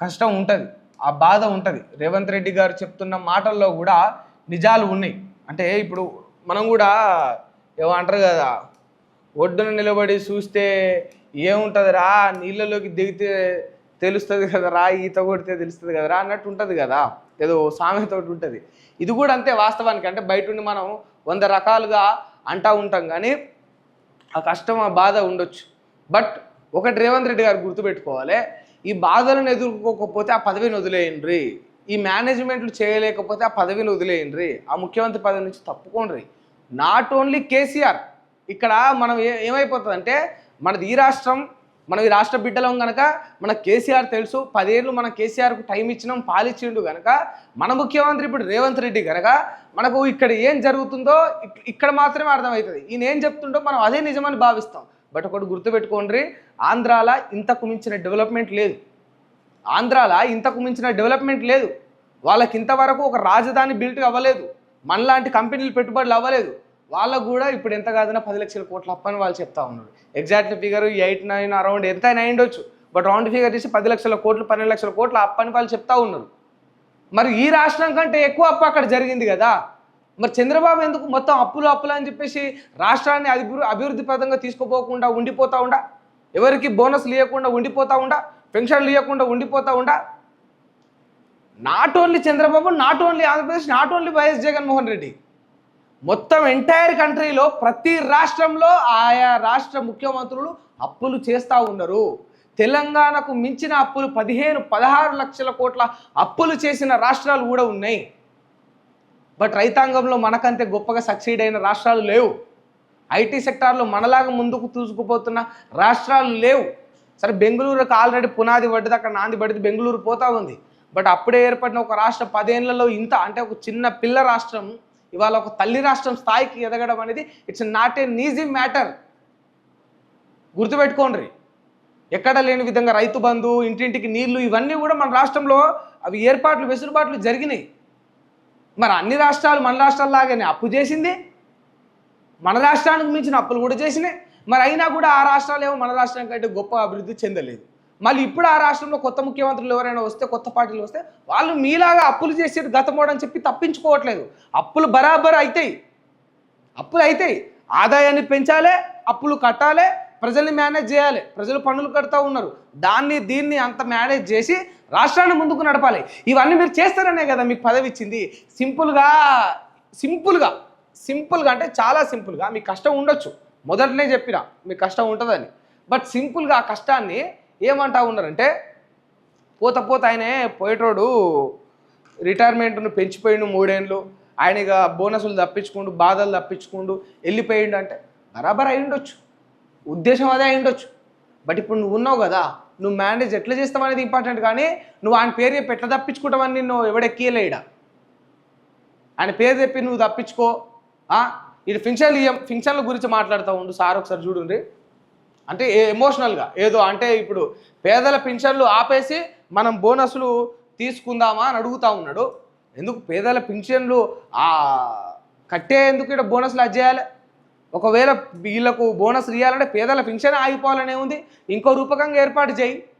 కష్టం ఉంటుంది ఆ బాధ ఉంటుంది. రేవంత్ రెడ్డి గారు చెప్తున్న మాటల్లో కూడా నిజాలు ఉన్నాయి. అంటే ఇప్పుడు మనం కూడా ఏమంటారు కదా ఒడ్డున నిలబడి చూస్తే ఏముంటుందిరా నీళ్ళలోకి దిగితే తెలుస్తుంది కదరా ఈత కొడితే తెలుస్తుంది కదరా అన్నట్టు ఉంటుంది కదా. ఏదో సామెత ఒకటి ఉంటుంది. ఇది కూడా అంతే వాస్తవానికి. అంటే బయట ఉండి మనం వంద రకాలుగా అంటా ఉంటాం కానీ ఆ కష్టం ఆ బాధ ఉండొచ్చు. బట్ ఒకటి రేవంత్ రెడ్డి గారు గుర్తుపెట్టుకోవాలి ఈ బాధలను ఎదుర్కోకపోతే ఆ పదవిని వదిలేయండి. ఈ మేనేజ్మెంట్లు చేయలేకపోతే ఆ పదవిని వదిలేయండి. ఆ ముఖ్యమంత్రి పదవి నుంచి తప్పుకోండి. నాట్ ఓన్లీ కేసీఆర్ ఇక్కడ మనం ఏ ఏమైపోతుందంటే మనది ఈ రాష్ట్రం మనం ఈ రాష్ట్ర బిడ్డలం కనుక మన కేసీఆర్ తెలుసు. పదేళ్ళు మన కేసీఆర్కు టైం ఇచ్చినాం పాలిచ్చిండు కనుక మన ముఖ్యమంత్రి ఇప్పుడు రేవంత్ రెడ్డి కనుక మనకు ఇక్కడ ఏం జరుగుతుందో ఇక్కడ మాత్రమే అర్థమవుతుంది. ఈయన ఏం చెప్తుండో మనం అదే నిజమని భావిస్తాం. బట్ ఒకటి గుర్తుపెట్టుకోండి ఆంధ్రాల ఇంతకు మించిన డెవలప్మెంట్ లేదు. ఆంధ్రాల ఇంతకు మించిన డెవలప్మెంట్ లేదు. వాళ్ళకి ఇంతవరకు ఒక రాజధాని బిల్ట్ అవ్వలేదు. మనలాంటి కంపెనీలు పెట్టుబడులు అవ్వలేదు. వాళ్ళకు కూడా ఇప్పుడు ఎంత కాదన్నా పది లక్షల కోట్లు అప్పని వాళ్ళు చెప్తా ఉన్నారు. Exact figure eight nine around ఎంత అయినా అయిండొచ్చు బట్ రౌండ్ ఫిగర్ తీసి పది లక్షల కోట్లు పన్నెండు లక్షల కోట్లు అప్పని వాళ్ళు చెప్తా ఉన్నారు. మరి ఈ రాష్ట్రం కంటే ఎక్కువ అప్పు అక్కడ జరిగింది కదా? మరి చంద్రబాబు ఎందుకు మొత్తం అప్పులు అప్పులు అని చెప్పేసి రాష్ట్రాన్ని అభివృ అభివృద్ధి పదంగా తీసుకుపోకుండా ఉండిపోతా ఉండా? ఎవరికి బోనస్ ఇవ్వకుండా ఉండిపోతా ఉండా? పెన్షన్లు ఇవ్వకుండా ఉండిపోతా ఉండా? Not only Chandrababu not only Andhra Pradesh not only YS Jaganmohan Reddy. మొత్తం ఎంటైర్ కంట్రీలో ప్రతి రాష్ట్రంలో ఆయా రాష్ట్ర ముఖ్యమంత్రులు అప్పులు చేస్తూ ఉన్నారు. తెలంగాణకు మించిన అప్పులు పదిహేను పదహారు లక్షల కోట్ల అప్పులు చేసిన రాష్ట్రాలు కూడా ఉన్నాయి. బట్ రైతాంగంలో మనకంతే గొప్పగా సక్సీడ్ అయిన రాష్ట్రాలు లేవు. ఐటీ సెక్టార్లో మనలాగా ముందుకు దూసుకుపోతున్న రాష్ట్రాలు లేవు. సరే బెంగళూరుకు ఆల్రెడీ పునాది పడ్డది అక్కడ నాంది పడ్డది బెంగళూరు పోతా ఉంది. బట్ అప్పుడే ఏర్పడిన ఒక రాష్ట్రం పదేళ్ళలో ఇంత అంటే ఒక చిన్న పిల్ల రాష్ట్రం ఇవాళ ఒక తల్లి రాష్ట్రం స్థాయికి ఎదగడం అనేది it's not a easy matter గుర్తుపెట్టుకోండి. ఎక్కడ లేని విధంగా రైతు బంధు ఇంటింటికి నీళ్ళు ఇవన్నీ కూడా మన రాష్ట్రంలో అవి ఏర్పాట్లు వెసులుబాట్లు జరిగినాయి. మరి అన్ని రాష్ట్రాలు మన రాష్ట్రాల్లాగానే అప్పు చేసింది. మన రాష్ట్రానికి మించిన అప్పులు కూడా చేసినాయి. మరి అయినా కూడా ఆ రాష్ట్రాలు ఏమో మన రాష్ట్రం కంటే గొప్ప అభివృద్ధి చెందలేదు. మళ్ళీ ఇప్పుడు ఆ రాష్ట్రంలో కొత్త ముఖ్యమంత్రులు ఎవరైనా వస్తే కొత్త పార్టీలు వస్తే వాళ్ళు మీలాగా అప్పులు చేసేది గతమోడని చెప్పి తప్పించుకోవట్లేదు. అప్పులు బరాబర్ అవుతాయి అప్పులు అవుతాయి ఆదాయాన్ని పెంచాలి అప్పులు కట్టాలి ప్రజల్ని మేనేజ్ చేయాలి. ప్రజలు పన్నులు కడతా ఉన్నారు. దాన్ని దీన్ని అంత మేనేజ్ చేసి రాష్ట్రాన్ని ముందుకు నడపాలి. ఇవన్నీ మీరు చేస్తారనే కదా మీకు పదవి ఇచ్చింది. సింపుల్గా సింపుల్గా సింపుల్గా అంటే చాలా సింపుల్గా మీకు కష్టం ఉండొచ్చు. మొదటనే చెప్పిన మీకు కష్టం ఉంటుందని. బట్ సింపుల్గా ఆ కష్టాన్ని ఏమంటా ఉన్నారంటే పోత పోత ఆయనే పోయేటోడు రిటైర్మెంట్ను పెంచిపోయిండు మూడేళ్ళు ఆయన ఇక బోనసులు తప్పించుకుండు బాధలు తప్పించుకుండు వెళ్ళిపోయిండు అంటే బరాబర్ అయి ఉండొచ్చు ఉద్దేశం అదే ఉండొచ్చు. బట్ ఇప్పుడు నువ్వు ఉన్నావు కదా నువ్వు మేనేజ్ ఎట్లా చేస్తావు అనేది ఇంపార్టెంట్ కానీ నువ్వు ఆయన పేరు చెప్పి ఎట్లా తప్పించుకుంటావని నిన్ను ఎవడెక్కియలేడా ఆయన పేరు చెప్పి నువ్వు తప్పించుకో. ఆ, ఇది ఫింక్షన్లు ఇయ్యం ఫింక్షన్ల గురించి మాట్లాడుతూ ఉండు సార్ ఒకసారి చూడండి అంటే ఎమోషనల్గా ఏదో అంటే ఇప్పుడు పేదల పింఛన్లు ఆపేసి మనం బోనస్లు తీసుకుందామా అని అడుగుతా ఉన్నాడు. ఎందుకు? పేదల పింఛన్లు కట్టే కట్టేందుకు ఇక్కడ బోనస్లు అది చేయాలి? ఒకవేళ వీళ్ళకు బోనస్ ఇవ్వాలంటే పేదల పింఛన్ ఆగిపోవాలనే ఉంది. ఇంకో రూపకంగా ఏర్పాటు చేయి.